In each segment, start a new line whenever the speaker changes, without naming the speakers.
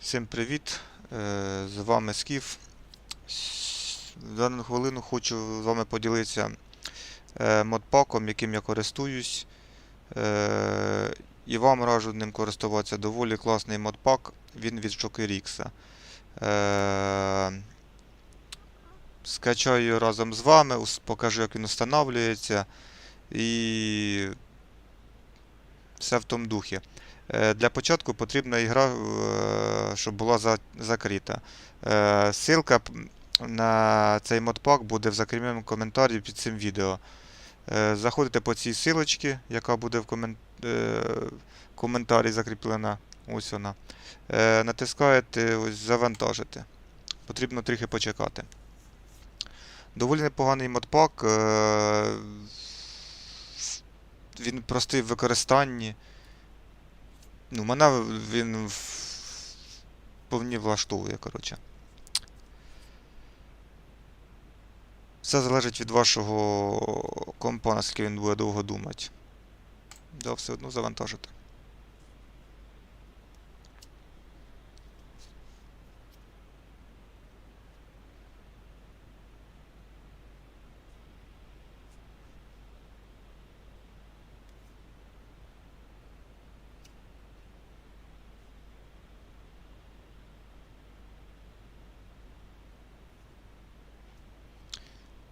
Всім привіт! Е, З вами Скіф. В дану хвилину хочу з вами поділитися е, модпаком, яким я користуюсь. Е, І вам раджу ним користуватися. Доволі класний модпак. Він від. Е, Скачаю разом з вами, покажу, як він встановлюється. І все в тому духі. Е, Для початку потрібна ігра, е, щоб була закрита. Е, Ссылка п- на цей модпак буде в закріпленому коментарі під цим відео. Заходите по цій силочці, яка буде в комен... коментарі закріплена. Ось вона. Натискаєте ось завантажити. Потрібно трохи почекати. Доволі непоганий модпак. Він простий в використанні. Ну, мене він повні влаштовує, коротше. Все залежить від вашого компа, наскільки він буде довго думати. Да, все одно завантажити.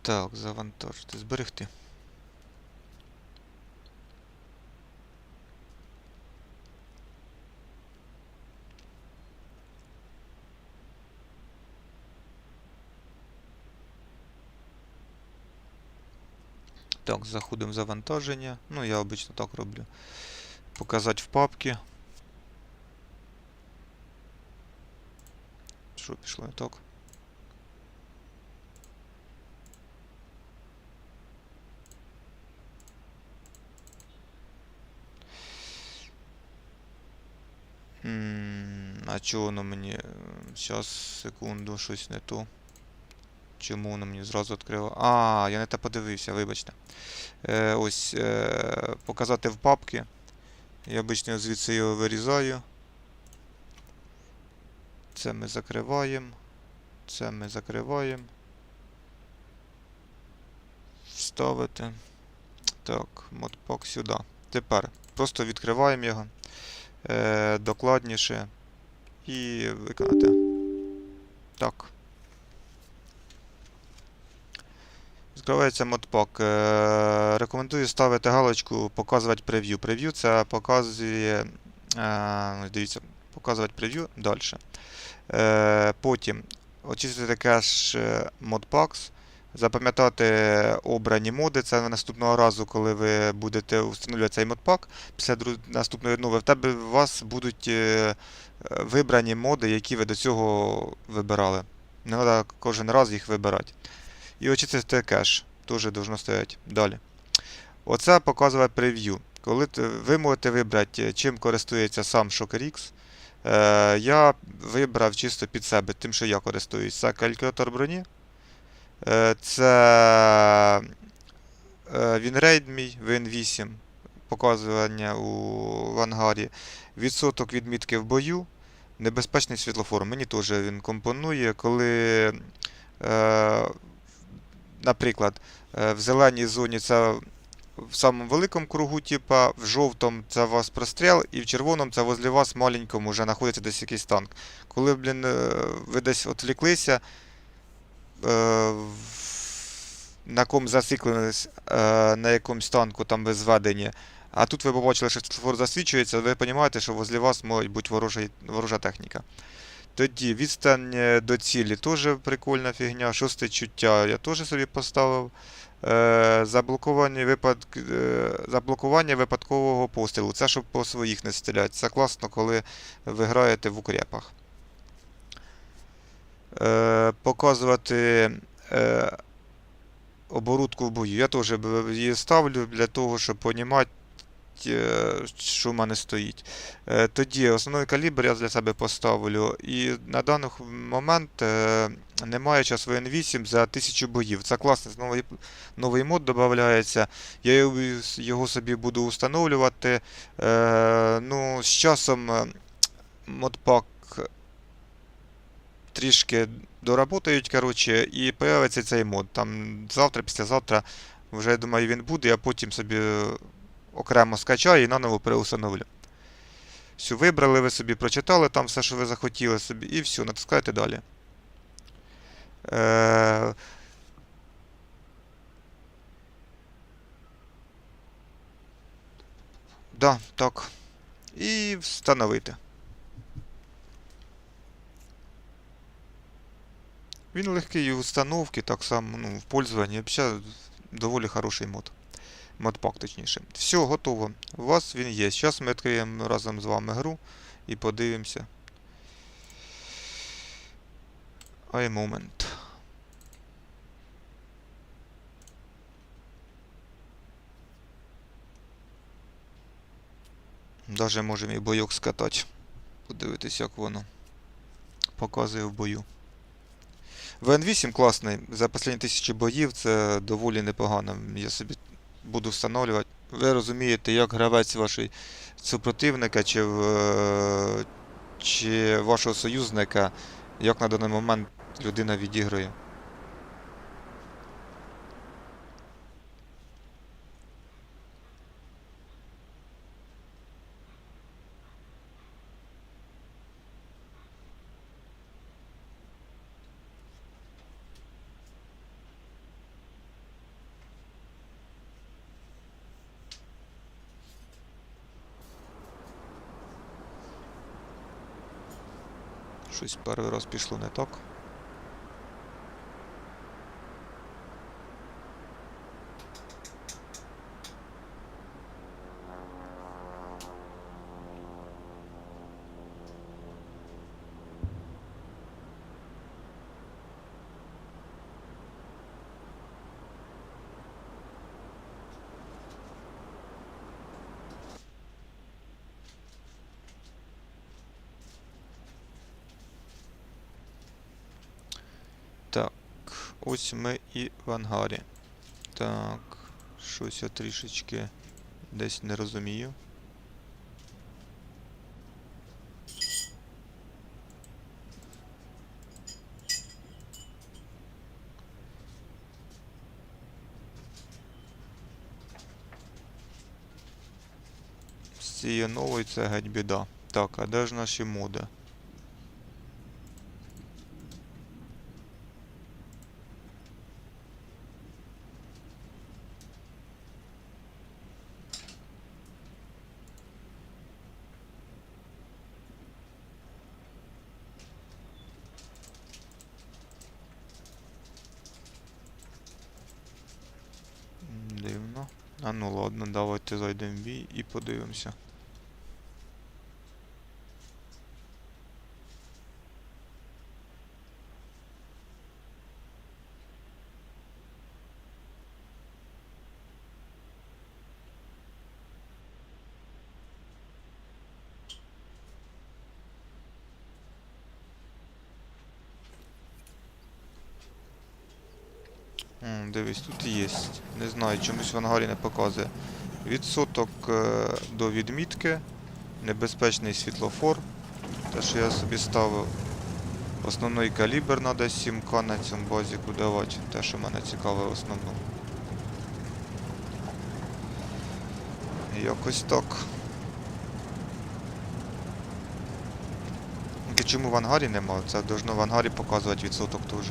Так, завантажити, зберегти. Так, заходимо в завантаження. Ну, я обично так роблю. Показати в папки. Що пішло не так? М, А чого воно мені. Зараз, секунду, щось не то. Чому воно мені зразу відкрило? А, я не те подивився, вибачте. Е, ось е, показати в папки. Я обично звідси його вирізаю. Це ми закриваємо. Це ми закриваємо. Вставити. Так, модпак сюди. Тепер просто відкриваємо його е, докладніше і виконати. Так. Відкривається модпак. Е, рекомендую ставити галочку показувати прев'ю. Прев'ю це показує. Е, дивіться, показувати прев'ю далі. Е, потім очистити кеш модпакс. Запам'ятати обрані моди. Це наступного разу, коли ви будете встановлювати цей модпак. Після наступної нови в тебе у вас будуть е, вибрані моди, які ви до цього вибирали. Не треба кожен раз їх вибирати. І очистити кеш. Теж должно стояти. Далі. Оце показує прев'ю. Коли ви можете вибрати, чим користується сам ShockerX. Е, я вибрав чисто під себе, тим, що я користуюсь. Це калькулятор броні. Е, це Вінрейд мій, Він8, показування у ангарі. Відсоток відмітки в бою. Небезпечний світлофор. Мені теж він компонує, коли, е, наприклад, е, в зеленій зоні це в самому великому кругу, типа, в жовтому це у вас простріл, і в червоному це возле вас маленькому вже знаходиться десь якийсь танк. Коли, блін, ви десь відвліклися, на ком зациклились е, на якомусь танку там ви зведені, а тут ви побачили, що світлофор засвічується, ви розумієте, що возле вас може бути ворожа, ворожа техніка. Тоді відстань е, до цілі теж прикольна фігня. Шосте чуття я теж собі поставив. Е, заблокування, випад... е, заблокування випадкового пострілу. Це щоб по своїх не стріляти. Це класно, коли ви граєте в укрепах. Е, показувати е, оборудку в бою. Я теж її ставлю для того, щоб розуміти, що в мене стоїть. Е, Тоді основний калібр я для себе поставлю. І на даний момент е, немає часу N8 за 1000 боїв. Це класний новий, новий мод додається. Я його- його собі буду встановлювати. Е, ну, з часом е, модпак трішки доработають, коротше, і появиться цей мод. Там завтра, післязавтра, вже я думаю, він буде, я потім собі окремо скачаю і наново переустановлю. Все, вибрали, ви собі прочитали там все, що ви захотіли собі, і все, натискаєте далі. Е... Да, так. І встановити. Він легкий у установки, так само ну, в пользуванні. Взагалі доволі хороший мод. Модпак, точніше. Все, готово. У вас він є. Зараз ми відкриємо разом з вами гру і подивимося. Ай момент. Даже можемо і бойок скатати. Подивитись, як воно показує в бою. ВН8 класний. За останні тисячі боїв це доволі непогано. Я собі буду встановлювати. Ви розумієте, як гравець вашої супротивника чи, в, чи вашого союзника, як на даний момент людина відіграє. Щось перший раз пішло не так. Ось ми і в ангарі. Так, щось я трішечки десь не розумію. З цією новою це геть біда. Так, а де ж наші моди? М, Дивно. А ну ладно, давайте зайдемо в бій і подивимося. Дивись, тут є. Не знаю, чомусь в ангарі не показує. Відсоток е, до відмітки, небезпечний світлофор. Те, що я собі ставив. Основний калібр на 7К на цьому базіку давати. Те, що мене цікаве в основному. Якось так. Чому в ангарі нема? Це должно в ангарі показувати відсоток теж.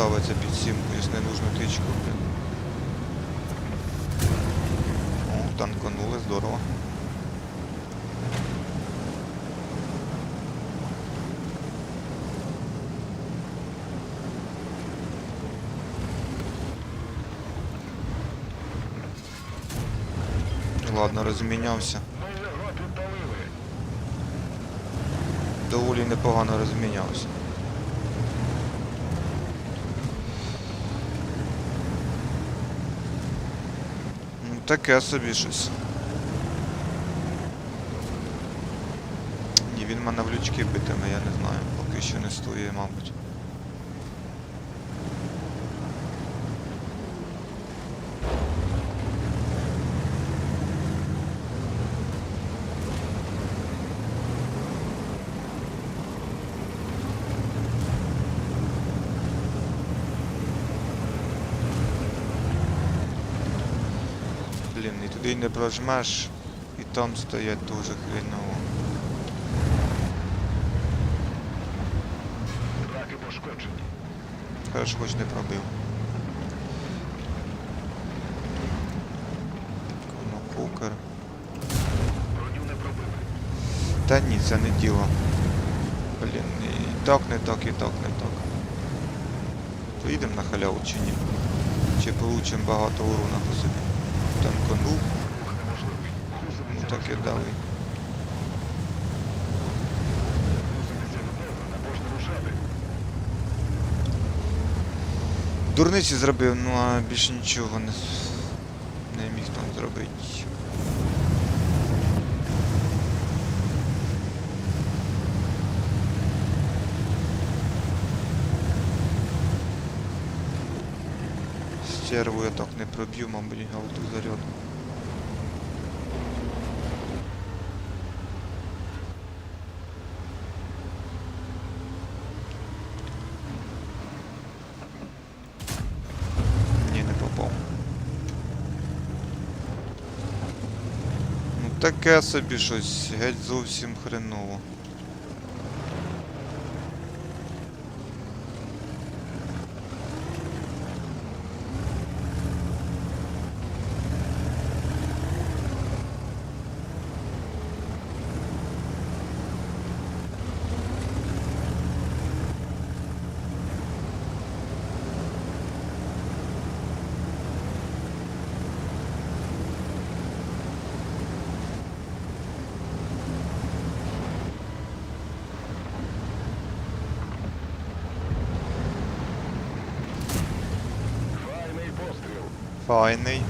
Може підставитися під сімку, якщо не нужну тичку, блін. О, танканули, здорово. Ладно, розмінявся. Доволі непогано розмінявся. Ну, таке собі щось. Ні, він мене в лючки битиме, я не знаю. Поки що не стоїть, мабуть. Блін, і туди не прожмеш, і там стоять дуже хріново. Хорошо, хоч не пробив. Конокукер.
Броню не пробили.
Та ні, це не діло. Блін, і так, не так, і так, не так. Поїдемо на халяву чи ні? Чи получимо багато урона по собі?
Рух неможливий.
ну так і дали. Дурниці зробив, ну а більше нічого не, не міг там зробити. Стерву я так не проб'ю, мабуть, галту заряд. Ні, не попав. Ну таке собі щось, геть зовсім хреново.
Файний постріл.
Файний.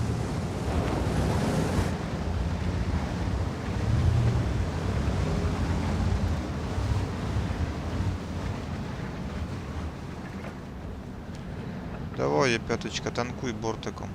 Давай, п'яточка, танкуй бортиком.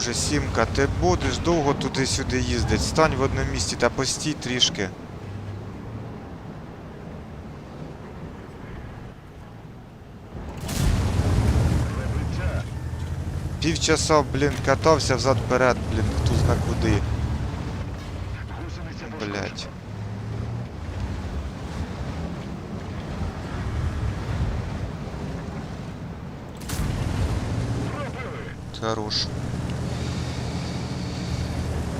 Боже, Сімка, ти будеш довго туди-сюди їздити. Стань в одному місці та постій трішки. Півчаса, блін, катався взад-перед, блін, хто зна куди. Блять. Хорош.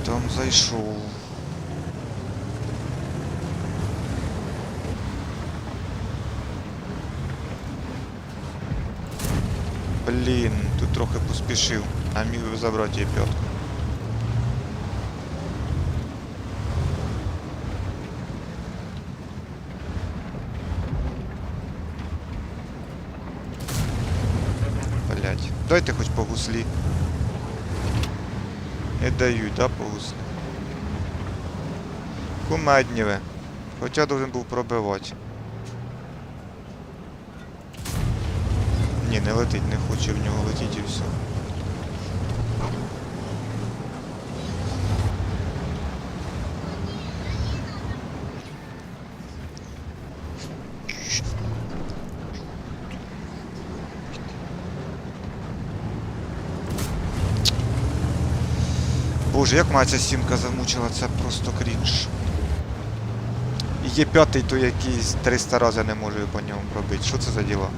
Там зайшов. Блін, тут трохи поспішив, а міг би забрати її п'ятку. Блять. Дайте хоч по гуслі. Не дають, да, по гуслі? Кумедні. Хоча должен був пробивати. Ні, не летить, не хоче в нього летіти і все. Боже, як мене ця сімка замучила, це просто крінж. І є п'ятий, то якийсь 300 разів не можу по ньому пробити. Що це за діла?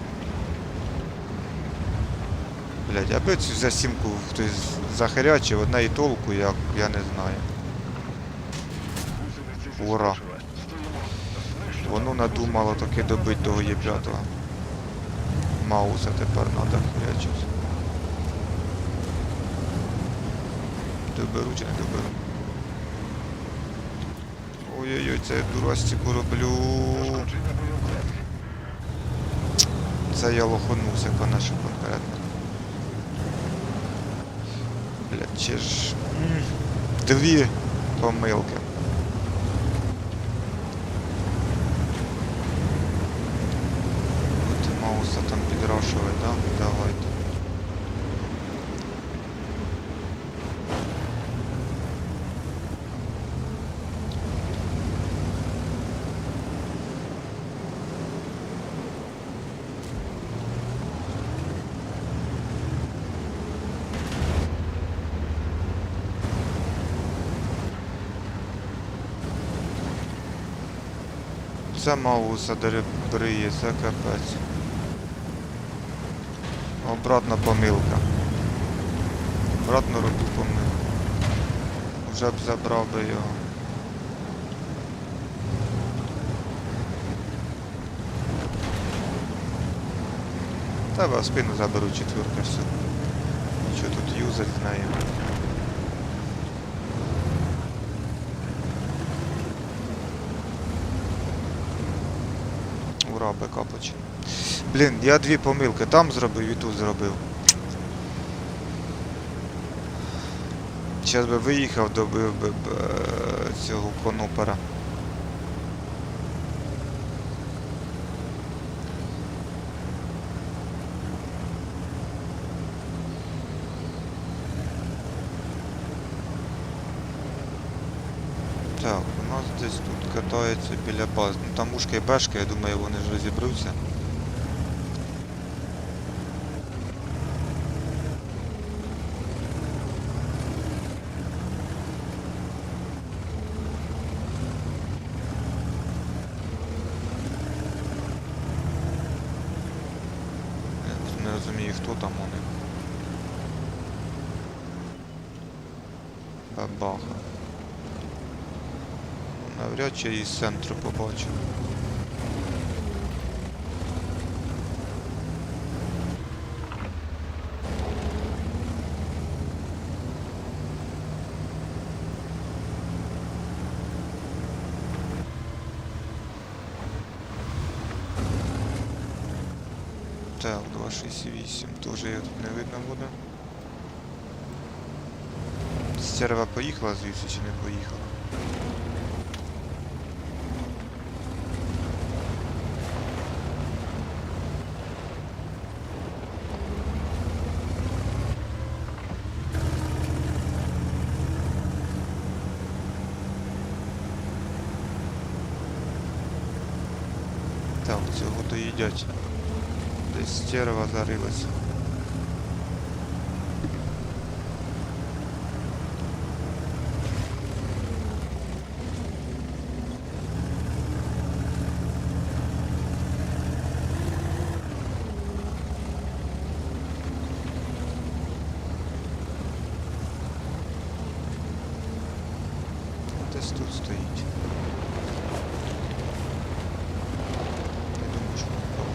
Блять, аби цю за сімку хтось захерячив, одне і толку, як я не знаю. Ура. Воно надумало таки добити того є п'ятого. Мауса тепер надо херячити. Доберу чи не доберу? Ой-ой-ой, це я дурастіку роблю. Це я лоханувся, конечно, конкретно. Блядь, чи ж... Дві помилки. От Мауса там підрашує, да? Давайте. Це Мауса деребриє, це капець. Обратна помилка. Обратно роблю помилку. Вже б забрав би його. Та спину заберу четвірка все. Нічого тут юзать з нею. Ура, БК почав. Блін, я дві помилки там зробив і тут зробив. Зараз би виїхав, добив би е, цього конопера. Так, у нас десь тут біля баз. Ну там ушки і бешки, я думаю, вони ж розібруться. Я просто не розумію, хто там у них. Бабаха. Навряд чи із центру побачив. Так, 268 теж його тут не видно буде. Стерва поїхала звідси чи не поїхала? Так, доїдять. Десь стерва зарилася. Десь тут стоїть. Я думаю, що не попав.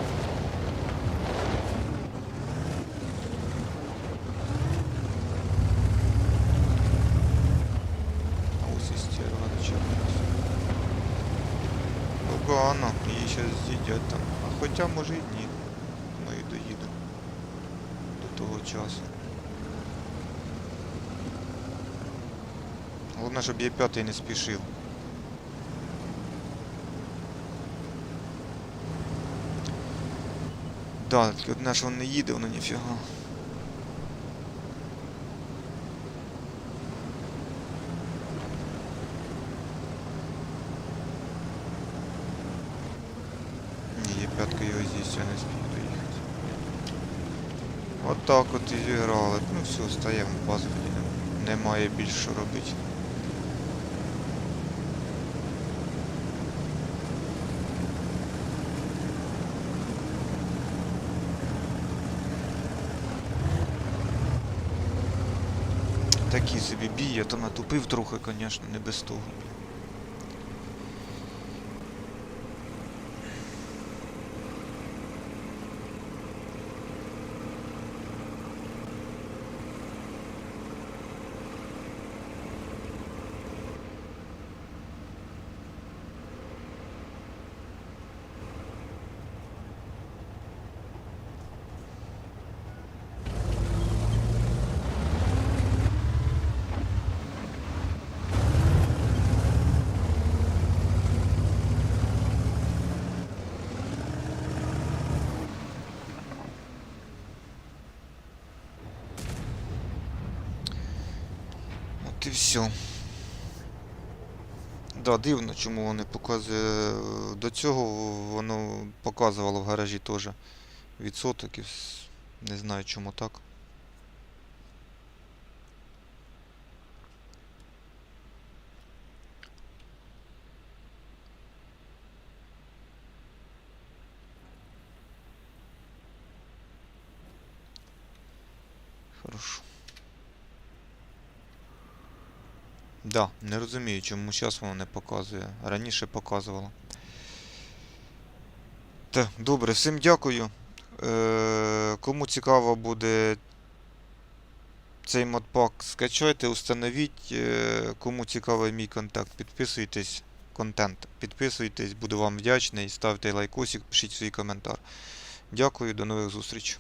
А ось і стерва началась. Погано, її щас з'їдять там. А хоча може і ні. І доїду. До того часу. Головне, щоб є п'ятий не спішив. Да, одне, що він не їде, воно ніфіга. Ні, є п'ятка його здесь, я не спію доїхати. От так от і зіграли. Ну все, стаємо в базу, тоді немає більш що робити. Такий собі бій, я то натупив трохи, звісно, не без того. І все. Да, дивно, чому вони показує. До цього воно показувало в гаражі теж відсоток. і Не знаю чому так. Хорошо. Да, не розумію, чому зараз воно не показує. Раніше показувало. Так, добре, всім дякую. Е, кому цікаво буде цей модпак, скачайте, установіть. Е, кому цікавий мій контакт, підписуйтесь. Контент. Підписуйтесь, буду вам вдячний. Ставте лайкосик, пишіть свій коментар. Дякую, до нових зустрічей.